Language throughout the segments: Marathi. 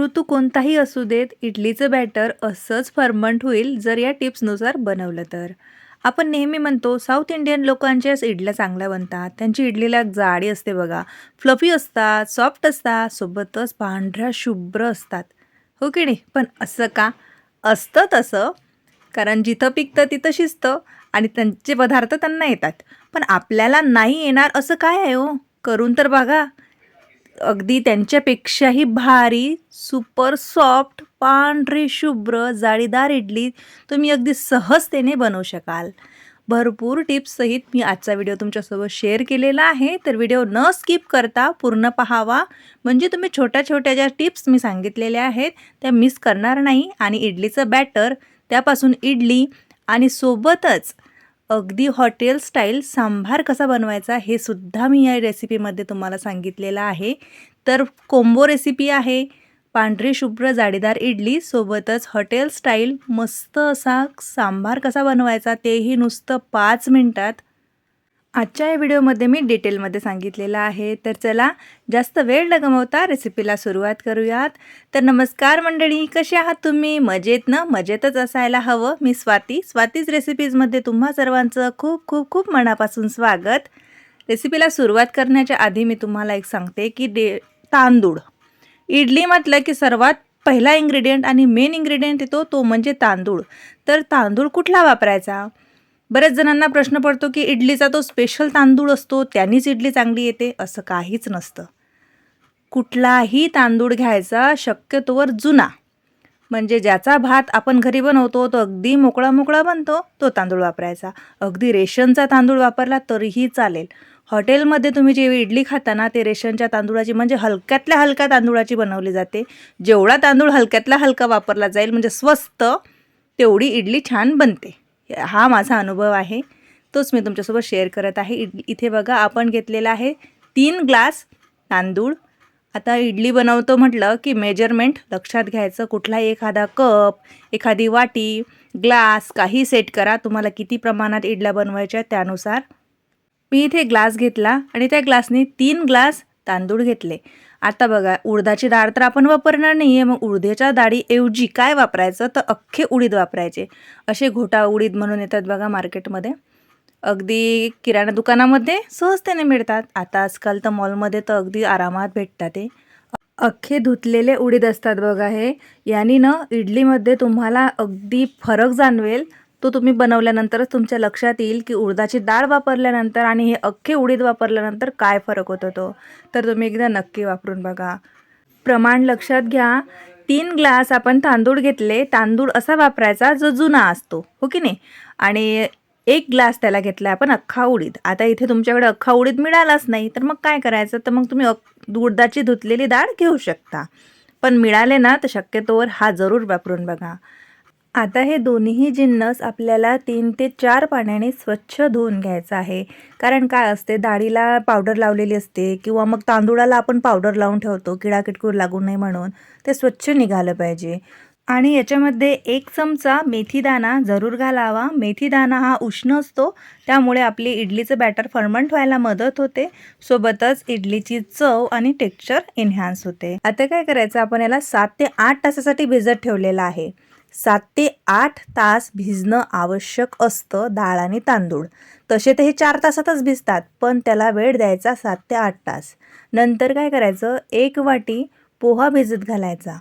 ऋतू कोणताही असू देत इडलीचं बॅटर असंच फर्मंट होईल जर या टिप्सनुसार बनवलं तर. आपण नेहमी म्हणतो साऊथ इंडियन लोकांच्याच इडल्या चांगल्या बनतात. त्यांची इडलीला जाडी असते बघा. फ्लफी असतात सॉफ्ट असतात सोबतच पांढऱ्या शुभ्र असतात. हो की नाही? पण असं का? असतं तसं. कारण जिथं पिकतं तिथं शिजतं आणि त्यांचे पदार्थ त्यांना येतात. पण आपल्याला नाही येणार असं काय आहे हो? करून तर बघा. अगदी त्यांच्यापेक्षाही भारी सुपर सॉफ्ट पांढरी शुभ्र जाळीदार इडली तुम्ही अगदी सहजतेने बनवू शकाल. भरपूर टिप्ससहित मी आजचा व्हिडिओ तुमच्यासोबत शेअर केलेला आहे. तर व्हिडिओ न स्किप करता पूर्ण पाहावा. म्हणजे तुम्ही छोट्या छोट्या ज्या टिप्स मी सांगितलेल्या आहेत त्या मिस करणार नाही. आणि इडलीचं बॅटर त्यापासून इडली आणि सोबतच अगदी हॉटेल स्टाईल सांभार कसा बनवायचा हे सुद्धा मी या रेसिपीमध्ये तुम्हाला सांगितलेलं आहे. तर कोंबो रेसिपी आहे. पांढरी शुभ्र जाडीदार इडली सोबतच हॉटेल स्टाईल मस्त असा सांभार कसा बनवायचा तेही नुसतं पाच मिनटात आजच्या या व्हिडिओमध्ये मी डिटेलमध्ये सांगितलेलं आहे. तर चला जास्त वेळ न गमवता रेसिपीला सुरुवात करूयात. तर नमस्कार मंडळी कशी आहात तुम्ही? मजेत ना? मजेतच असायला हवं. मी स्वाती. स्वातीच रेसिपीजमध्ये तुम्हा सर्वांचं खूप खूप खूप मनापासून स्वागत. रेसिपीला सुरुवात करण्याच्या आधी मी तुम्हाला एक सांगते की डे तांदूळ. इडली म्हटलं की सर्वात पहिला इंग्रेडियंट आणि मेन इंग्रेडियंट येतो तो म्हणजे तांदूळ. तर तांदूळ कुठला वापरायचा? बऱ्याच जणांना प्रश्न पडतो की इडलीचा तो स्पेशल तांदूळ असतो त्यांनीच इडली चांगली येते असं काहीच नसतं. कुठलाही तांदूळ घ्यायचा शक्यतोवर जुना. म्हणजे ज्याचा भात आपण घरी बनवतो तो अगदी मोकळा मोकळा बनतो तो तांदूळ वापरायचा. अगदी रेशनचा तांदूळ वापरला तरीही चालेल. हॉटेलमध्ये तुम्ही जे इडली खाता ना ते रेशनच्या तांदूळाची म्हणजे हलक्यातल्या हलक्या तांदूळाची बनवली जाते. जेवढा तांदूळ हलक्यातला हलका वापरला जाईल म्हणजे स्वस्त तेवढी इडली छान बनते. हा माझा अनुभव आहे. तोच मी तुमच्यासोबत शेअर करत आहे. इड इथे बघा आपण घेतलेला आहे तीन ग्लास तांदूळ. आता इडली बनवतो म्हटलं की मेजरमेंट लक्षात घ्यायचं. कुठलाही एखादा कप एखादी वाटी ग्लास काही सेट करा. तुम्हाला किती प्रमाणात इडल्या बनवायच्या त्यानुसार. मी इथे ग्लास घेतला आणि त्या ग्लासने तीन ग्लास तांदूळ घेतले. आता बघा उडदाची डाळ तर आपण वापरणार नाही आहे मग उडदेच्या डाळीऐवजी काय वापरायचं? तर अख्खे उडीद वापरायचे. असे घोटा उडीद म्हणून येतात बघा मार्केटमध्ये. अगदी किराणा दुकानामध्ये सहजतेने मिळतात. आता आजकाल तर मॉलमध्ये तर अगदी आरामात भेटतात ते अख्खे धुतलेले उडीद असतात बघा हे. यांनी ना इडलीमध्ये तुम्हाला अगदी फरक जाणवेल. तो तुम्ही बनवल्यानंतरच तुमच्या लक्षात येईल की उडदाची डाळ वापरल्यानंतर आणि हे अख्खे उडीद वापरल्यानंतर काय फरक होतो तो. तर तुम्ही एकदा नक्की वापरून बघा. प्रमाण लक्षात घ्या. तीन ग्लास आपण तांदूळ घेतले. तांदूळ असा वापरायचा जो जुना असतो. हो की नाही? आणि एक ग्लास त्याला घेतला आपण अख्खा उडीद. आता इथे तुमच्याकडे अख्खा उडीद मिळालाच नाही. तर मग काय करायचं? तर मग तुम्ही अक उडदाची धुतलेली डाळ घेऊ शकता. पण मिळाले ना तर शक्यतोवर हा जरूर वापरून बघा. आता हे दोन्हीही जिन्नस आपल्याला तीन ते चार पाण्याने स्वच्छ धुवून घ्यायचं आहे. कारण काय असते डाळीला पावडर लावलेली असते किंवा मग तांदुळाला आपण पावडर लावून ठेवतो किडा किटकूर लागू नये म्हणून ते स्वच्छ निघालं पाहिजे. आणि याच्यामध्ये एक चमचा मेथीदाणा जरूर घालावा. मेथीदाणा हा उष्ण असतो त्यामुळे आपली इडलीचं बॅटर फर्मंट व्हायला मदत होते. सोबतच इडलीची चव आणि टेक्स्चर एन्हान्स होते. आता काय करायचं आपण याला सात ते आठ तासासाठी भिजत ठेवलेलं आहे. सात ते आठ तास भिजणं आवश्यक असतं डाळ आणि तांदूळ. तसे तर हे चार तासातच भिजतात पण त्याला वेळ द्यायचा सात ते आठ तास. नंतर काय करायचं? एक वाटी पोहा भिजत घालायचा.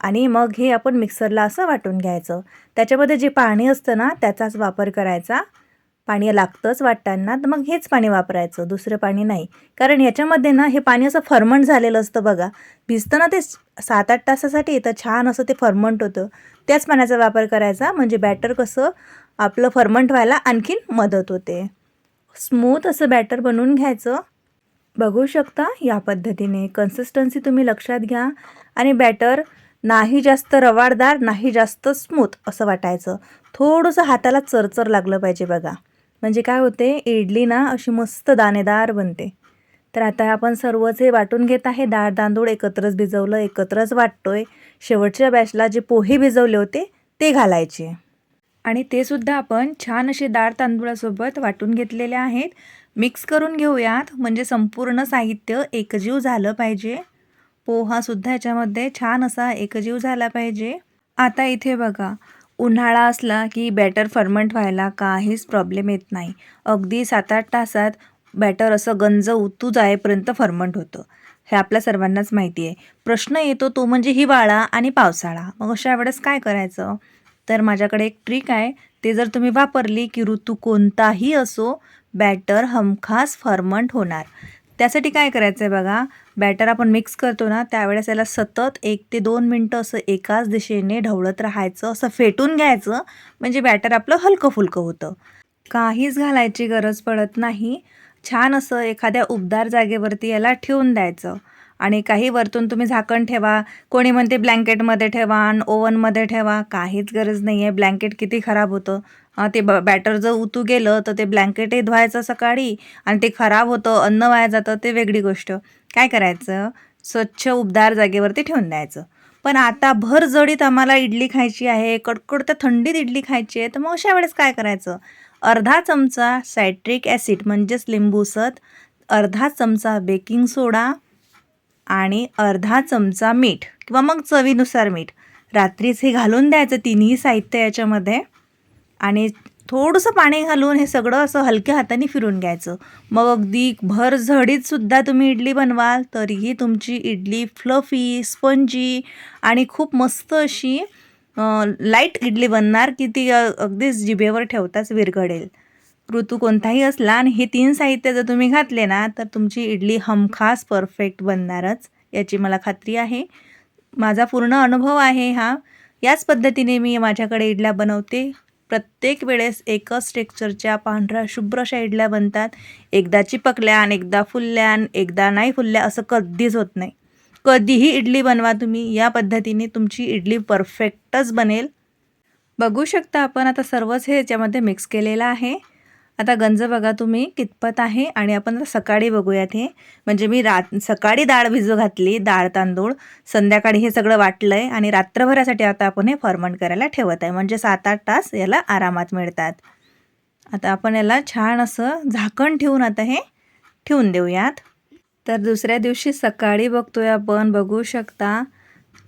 आणि मग हे आपण मिक्सरला असं वाटून घ्यायचं. त्याच्यामध्ये जे पाणी असतं ना त्याचाच वापर करायचा. पाणी लागतंच वाटताना तर मग हेच पाणी वापरायचं दुसरं पाणी नाही. कारण ह्याच्यामध्ये ना हे पाणी असं फर्मंट झालेलं असतं बघा. भिजतं ना ते सात आठ तासासाठी तर छान असं ते फर्मंट होतं. त्याच पाण्याचा वापर करायचा. म्हणजे बॅटर कसं आपलं फर्मंट व्हायला आणखीन मदत होते. स्मूथ असं बॅटर बनवून घ्यायचं. बघू शकता या पद्धतीने. कन्सिस्टन्सी तुम्ही लक्षात घ्या. आणि बॅटर नाही जास्त रवाडदार नाही जास्त स्मूथ असं वाटायचं. थोडंसं हाताला चरचर लागलं पाहिजे बघा. म्हणजे काय होते? इडली ना अशी मस्त दाणेदार बनते. तर आता आपण सर्वच हे वाटून घेत आहे. डाळ तांदूळ एकत्रच भिजवलं एकत्रच वाटतोय. शेवटच्या बॅचला जे पोहे भिजवले होते ते घालायचे. आणि ते सुद्धा आपण छान असे डाळ तांदूळासोबत वाटून घेतलेले आहेत. मिक्स करून घेऊयात. म्हणजे संपूर्ण साहित्य एकजीव झालं पाहिजे. पोहासुद्धा याच्यामध्ये छान असा एकजीव झाला पाहिजे. आता इथे बघा. उन्हाळा असला की बॅटर फर्मंट व्हायला काहीच प्रॉब्लेम येत नाही. अगदी सात आठ तासात बॅटर असं गंज उतू जायपर्यंत फर्मंट होतं. हे आपल्या सर्वांनाच माहिती आहे. प्रश्न येतो तो म्हणजे हिवाळा आणि पावसाळा. मग अशा वेळेस काय करायचं? तर माझ्याकडे एक ट्रिक आहे. ते जर तुम्ही वापरली की ऋतू कोणताही असो बॅटर हमखास फर्मंट होणार. त्यासाठी काय करायचं आहे बघा? बॅटर आपण मिक्स करतो ना त्यावेळेस याला सतत एक ते दोन मिनटं असं एकाच दिशेने ढवळत राहायचं असं फेटून घ्यायचं. म्हणजे बॅटर आपलं हलकं फुलकं होतं. काहीच घालायची गरज पडत नाही. छान असं एखाद्या उबदार जागेवरती याला ठेवून द्यायचं. आणि काही वरतून तुम्ही झाकण ठेवा कोणी म्हणते ब्लँकेटमध्ये ठेवा आणि ओव्हनमध्ये ठेवा काहीच गरज नाही आहे ब्लँकेट किती खराब होतं. ते ब बॅटर जर उतू गेलं तर ते ब्लँकेटही धुवायचं सकाळी आणि ते खराब होतं अन्न वाया जातं ते वेगळी गोष्ट. काय करायचं? स्वच्छ उबदार जागेवरती ठेवून द्यायचं. पण आता भर जडीत आम्हाला इडली खायची आहे कडकड तर थंडीत इडली खायची आहे तर मग अशा वेळेस काय करायचं? अर्धा चमचा सायट्रिक ॲसिड म्हणजेच लिंबूसत अर्धा चमचा बेकिंग सोडा आणि अर्धा चमचा मीठ किंवा मग चवीनुसार मीठ. रात्रीच हे घालून द्यायचं तिन्ही साहित्य याच्यामध्ये आणि थोडंसं पाणी घालून हे सगळं असं हलक्या हाताने फिरून घ्यायचं. मग अगदी भर झडीतसुद्धा तुम्ही इडली बनवाल तरीही तुमची इडली फ्लफी स्पंजी आणि खूप मस्त अशी लाइट इडली बनणार की ती अगदीच जिभेवर ठेवताच विरघडेल ऋतू कोणताही असला आणि हे तीन साहित्य जर तुम्ही घातले ना तर तुमची इडली हमखास परफेक्ट बनणारच. याची मला खात्री आहे. माझा पूर्ण अनुभव आहे हा. याच पद्धतीने मी माझ्याकडे इडल्या बनवते. प्रत्येक वेळेस एकच टेक्स्चरच्या पांढऱ्या शुभ्र अशा इडल्या बनतात. एकदा चिपकल्या आणि एकदा फुलल्या आणि एकदा नाही फुलल्या असं कधीच होत नाही. कधीही इडली बनवा तुम्ही. या पद्धतीने तुमची इडली परफेक्टच बनेल. बघू शकता आपण आता सर्वच हे याच्यामध्ये मिक्स केलेलं आहे. आता गंज बघा तुम्ही कितपत आहे आणि आपण सकाळी बघूयात हे. म्हणजे मी रात सकाळी डाळ भिजू घातली डाळ तांदूळ. संध्याकाळी हे सगळं वाटलं आहे आणि रात्रभरासाठी आता आपण हे फर्मंट करायला ठेवत आहे. म्हणजे सात आठ तास याला आरामात मिळतात. आता आपण याला छान असं झाकण ठेवून आता हे ठेवून देऊयात. तर दुसऱ्या दिवशी सकाळी बघतोय आपण बघू शकता.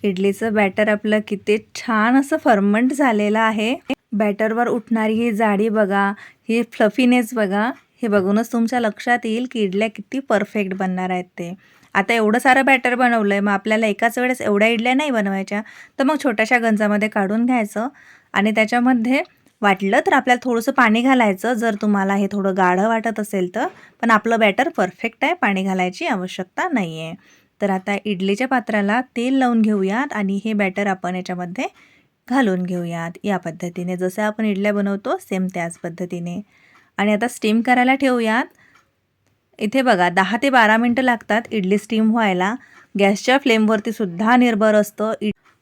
इडलीचं बॅटर आपलं किती छान असं फर्मंट झालेलं आहे. बॅटरवर उठणारी ही जाडी बघा ही फ्लफीनेस बघा हे बघूनच तुमच्या लक्षात येईल की इडल्या किती परफेक्ट बनणार आहेत ते. आता एवढं सारं बॅटर बनवलं आहे मग आपल्याला एकाच वेळेस एवढ्या इडल्या नाही बनवायच्या तर मग छोट्याशा गंजामध्ये काढून घ्यायचं आणि त्याच्यामध्ये वाटलं तर आपल्याला थोडंसं पाणी घालायचं जर तुम्हाला हे थोडं गाढं वाटत असेल तर. पण आपलं बॅटर परफेक्ट आहे पाणी घालायची आवश्यकता नाही आहे तर आता इडलीच्या पात्राला तेल लावून घेऊयात आणि हे बॅटर आपण याच्यामध्ये घालून घेऊयात. या पद्धतीने जसं आपण इडल्या बनवतो सेम त्याच पद्धतीने. आणि आता स्टीम करायला ठेवूयात. इथे बघा दहा ते बारा मिनटं लागतात इडली स्टीम व्हायला. गॅसच्या फ्लेमवरती सुद्धा निर्भर असतं.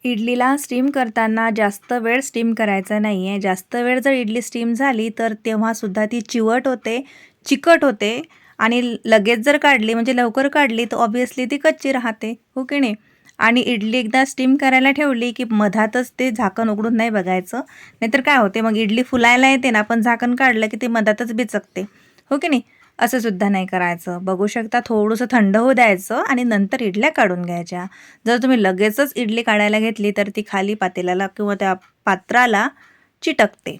इडलीला स्टीम करताना जास्त वेळ स्टीम करायचा नाही आहे जास्त वेळ जर इडली स्टीम झाली तर तेव्हासुद्धा ती चिवट होते चिकट होते. आणि लगेच जर काढली म्हणजे लवकर काढली तर ऑब्वियसली ती कच्ची राहते. हो की नाही? आणि इडली एकदा स्टीम करायला ठेवली की मधातच ते झाकण उघडून नाही बघायचं. नाहीतर काय होते मग इडली फुलायला येते ना आपण झाकण काढलं की ते मधातच बिचकते. हो की नाही? असं सुद्धा नाही करायचं. बघू शकता थोडंसं थंड होऊ द्यायचं आणि नंतर इडल्या काढून घ्यायच्या. जर तुम्ही लगेचच इडली काढायला घेतली तर ती खाली पातेल्याला किंवा त्या पात्राला चिटकते.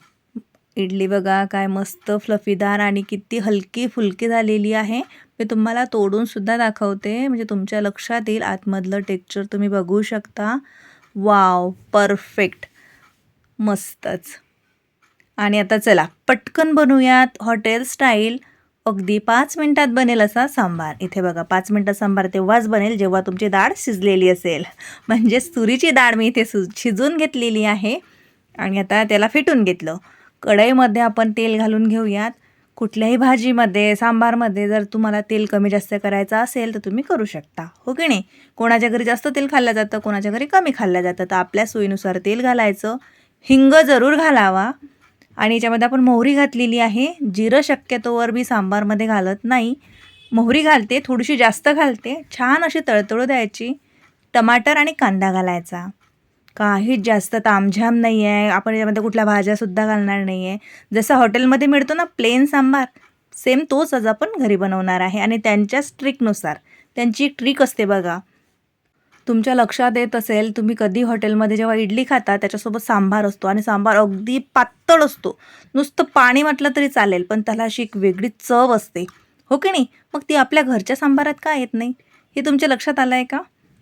इडली बघा काय मस्त फ्लफीदार आणि किती हलकी फुलकी झालेली आहे. मी तुम्हाला तोडून सुद्धा दाखवते. म्हणजे तुमच्या लक्षात येईल आतमधलं टेक्स्चर तुम्ही बघू शकता. वाव परफेक्ट मस्तच. आणि आता चला पटकन बनवूयात हॉटेल स्टाईल अगदी पाच मिनटात बनेल असा सांबार. इथे बघा पाच मिनटात सांबार तेव्हाच बनेल जेव्हा तुमची डाळ शिजलेली असेल. म्हणजेच तुरीची डाळ मी इथे शिजून घेतलेली आहे. आणि आता त्याला फिटून घेतलं. कढईमध्ये आपण तेल घालून घेऊयात. कुठल्याही भाजीमध्ये सांबारमध्ये जर तुम्हाला तेल कमी जास्त करायचं असेल तर तुम्ही करू शकता. हो की नाही? कोणाच्या घरी जास्त तेल खाल्लं जातं कोणाच्या घरी कमी खाल्लं जातं. तर आपल्या सोयीनुसार तेल घालायचं. हिंग जरूर घालावा. आणि याच्यामध्ये आपण मोहरी घातलेली आहे. जिरं शक्यतोवर मी सांबारमध्ये घालत नाही. मोहरी घालते थोडीशी जास्त घालते. छान अशी तळतळू द्यायची. टमाटर आणि कांदा घालायचा. काहीच जास्त तामझाम नाही आहे आपण याच्यामध्ये कुठल्या भाज्यासुद्धा घालणार नाही आहे जसं हॉटेलमध्ये मिळतो ना प्लेन सांबार सेम तोच आज आपण घरी बनवणार आहे. आणि त्यांच्याच ट्रिकनुसार त्यांची एक ट्रिक असते बघा. तुमच्या लक्षात येत असेल तुम्ही कधी हॉटेलमध्ये जेव्हा इडली खाता त्याच्यासोबत सांबार असतो. आणि सांबार अगदी पातळ असतो. नुसतं पाणी म्हटलं तरी चालेल पण त्याला अशी एक वेगळी चव असते. हो की नाही? मग ती आपल्या घरच्या सांबारात का येत नाही? हे तुमच्या लक्षात आलं आहे का?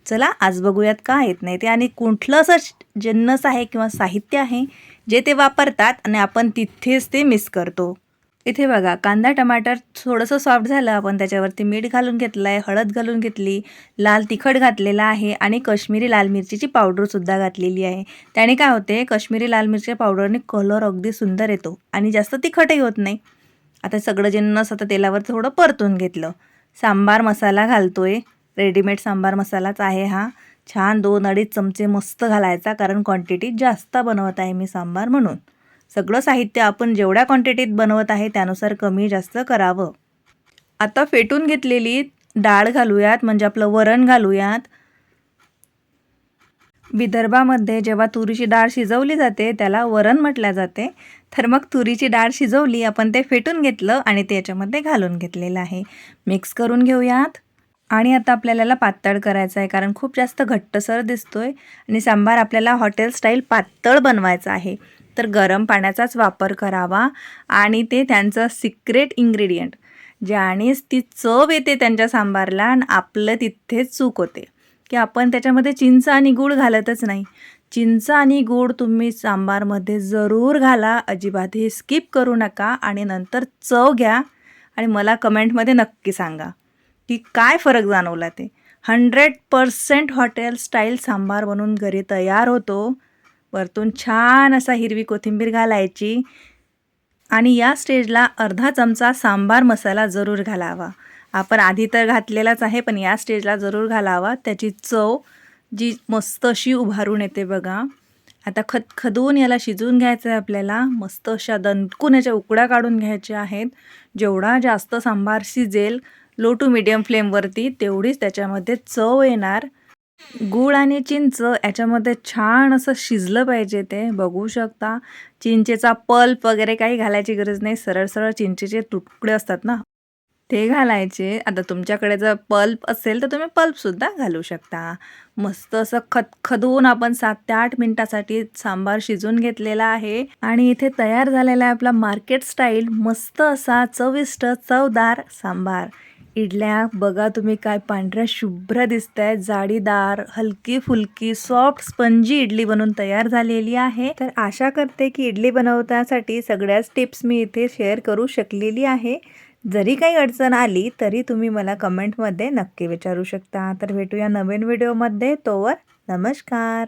चला आज बघूयात का येत नाही ते. आणि कुठलं असं जन्नस आहे किंवा साहित्य आहे जे ते वापरतात आणि आपण तिथेच ते मिस करतो. इथे बघा कांदा टमाटर थोडंसं सॉफ्ट झालं आपण त्याच्यावरती मीठ घालून घेतलं आहे हळद घालून घेतली लाल तिखट घातलेला आहे आणि कश्मीरी लाल मिरचीची पावडरसुद्धा घातलेली आहे. त्याने काय होते कश्मीरी लाल मिरची पावडरने कलर अगदी सुंदर येतो आणि जास्त तिखटही होत नाही. आता सगळं जिन्नस आता तेलावर थोडं परतून घेतलं. सांबार मसाला घालतोय. रेडीमेड सांबार मसालाच आहे हा. छान दोन अडीच चमचे मस्त घालायचा कारण क्वांटिटी जास्त बनवत आहे मी सांबार म्हणून. सगळं साहित्य आपण जेवढ्या क्वांटिटीत बनवत आहे त्यानुसार कमी जास्त करावं. आता फेटून घेतलेली डाळ घालूयात म्हणजे आपलं वरण घालूयात. विदर्भामध्ये जेव्हा तुरीची डाळ शिजवली जाते त्याला वरण म्हटल्या जाते. तर मग तुरीची डाळ शिजवली आपण ते फेटून घेतलं आणि ते याच्यामध्ये घालून घेतलेलं आहे. मिक्स करून घेऊयात. आणि आता आपल्याला पातळ करायचं आहे कारण खूप जास्त घट्टसर दिसतोय आणि सांबार आपल्याला हॉटेल स्टाईल पातळ बनवायचा आहे. तर गरम पाण्याचाच वापर करावा आणि ते त्यांचं सिक्रेट इंग्रेडियंट ज्यानेच ती चव येते त्यांच्या सांबारला आणि आपलं तिथेच चूक होते. की आपण त्याच्यामध्ये चिंच आणि गूळ घालतच नाही. चिंच आणि गूळ तुम्ही सांबारमध्ये जरूर घाला अजिबात हे स्किप करू नका आणि नंतर चव घ्या आणि मला कमेंटमध्ये नक्की सांगा. की काय फरक जाणवला ते? Hundred percent hotel style sambar बनवून घरी तयार होतो. वरतून छान असा हिरवी कोथिंबीर घालायची आणि या स्टेजला अर्धा चमचा सांबार मसाला जरूर घालावा. आपण आधी तर घातलेलाच आहे पण या स्टेजला जरूर घालावा. त्याची चव जी मस्त अशी उभारून येते बघा. आता खदखदून याला शिजवून घ्यायचं आहे आपल्याला. मस्त अशा दणकून याच्या उकड्या काढून घ्यायच्या आहेत. जेवढा जास्त सांबार शिजेल लो टू मिडियम फ्लेमवरती तेवढीच त्याच्यामध्ये चव येणार. गूळ आणि चिंच याच्यामध्ये छान असं शिजलं पाहिजे ते बघू शकता. चिंचेचा पल्प वगैरे काही घालायची गरज नाही सरळ सरळ चिंचेचे तुकडे असतात ना ते घालायचे. आता तुमच्याकडे जर पल्प असेल तर तुम्ही पल्पसुद्धा घालू शकता. मस्त असं खदखदून आपण सात ते आठ मिनटासाठी सांबार शिजून घेतलेला आहे. आणि इथे तयार झालेला आहे आपला मार्केट स्टाईल मस्त असा चविष्ट चवदार सांबार. इडल्या. बघा तुम्ही काय पांढऱ्या शुभ्र दिसत आहेत जाडीदार हलकी फुलकी सॉफ्ट स्पंजी इडली बनवून तयार झालेली आहे. तर आशा करते की इडली बनवण्यासाठी सगळ्याच टिप्स मी इथे शेअर करू शकलेली आहे. जरी काही अडचण आली तरी तुम्ही मला कमेंटमध्ये नक्की विचारू शकता. तर भेटूया नवीन व्हिडिओमध्ये तोवर नमस्कार.